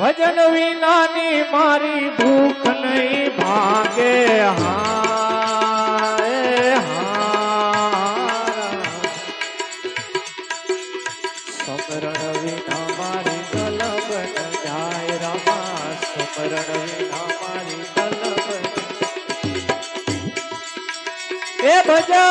भजन विनानी मारी भूख नहीं भागे। हाँ समरण विना मारी मारी भजन भजन।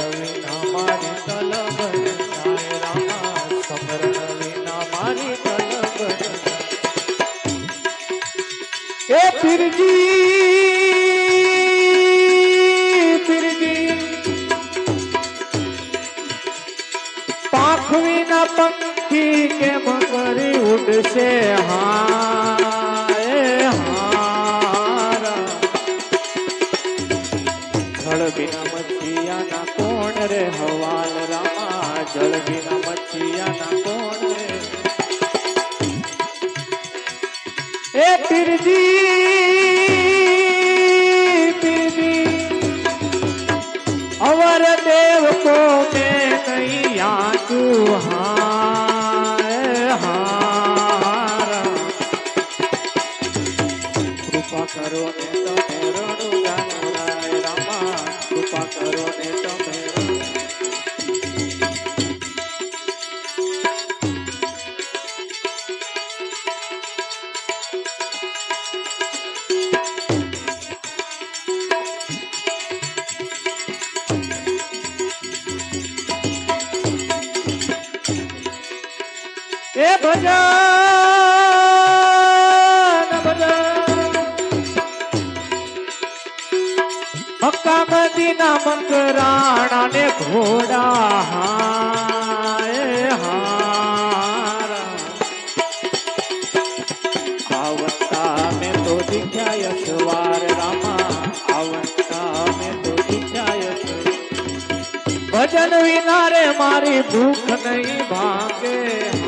फिर जी फिर जी। पाखवी न पंखी के मगरी उड़ से हाय, हारा। जल बिना मछिया ना कौन रे, हवाल रामा। जल बिना मछिया ना कौन रे। એ પીરજી પીરજી અવર દેવ કો મેં યાચું હારા. કૃપા કરો કૃપા કરો ए भजन भजन। मक्का मदीना मंक राणा ने घोड़ा हाय, हारा। में तो दिखा यशवार रामा अवस्था में तो दिखा यश भजन विनारे मारी भूख नहीं भागे।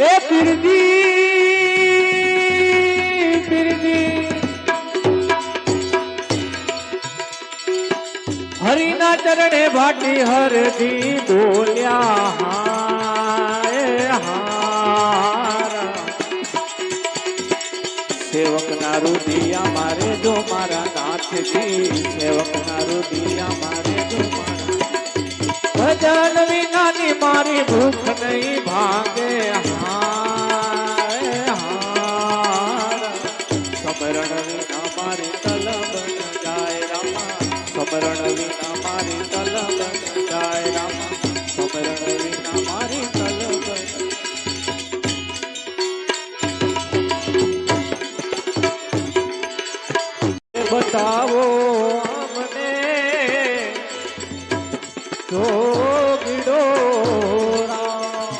ए पिरदी पिरदी हरि ना चरणे भाटी हरदी सेवक नारू दिया मारे जो मारा नाथ जी। सेवक नारू दिया मारे जो मारा। भजन विना मारी भूख સમરણ વિના મારી તલબ ન જાય રામા સમરણ વિના મારી તલબ ન બતાવો અમને જોગીડો રામ.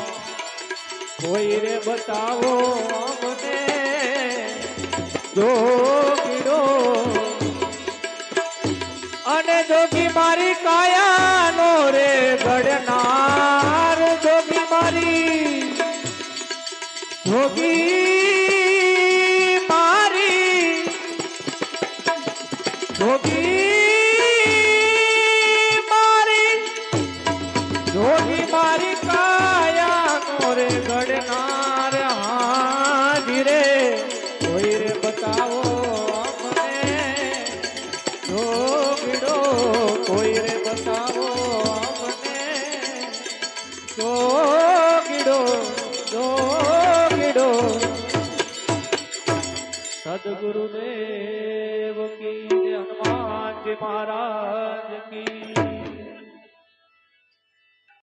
કોઈ રે બતાવો અમને જોગીડો અને જોગી મારી કાયાનો રે ઘડનાર જોગી મારી. જોગી મારી. જોગી મારી. જોગી મારી પીડો કોઈ રે બતાવો અમને તો કીડો તો કીડો. સદગુરુદેવ કી હનુમાનજી મહારાજ કી.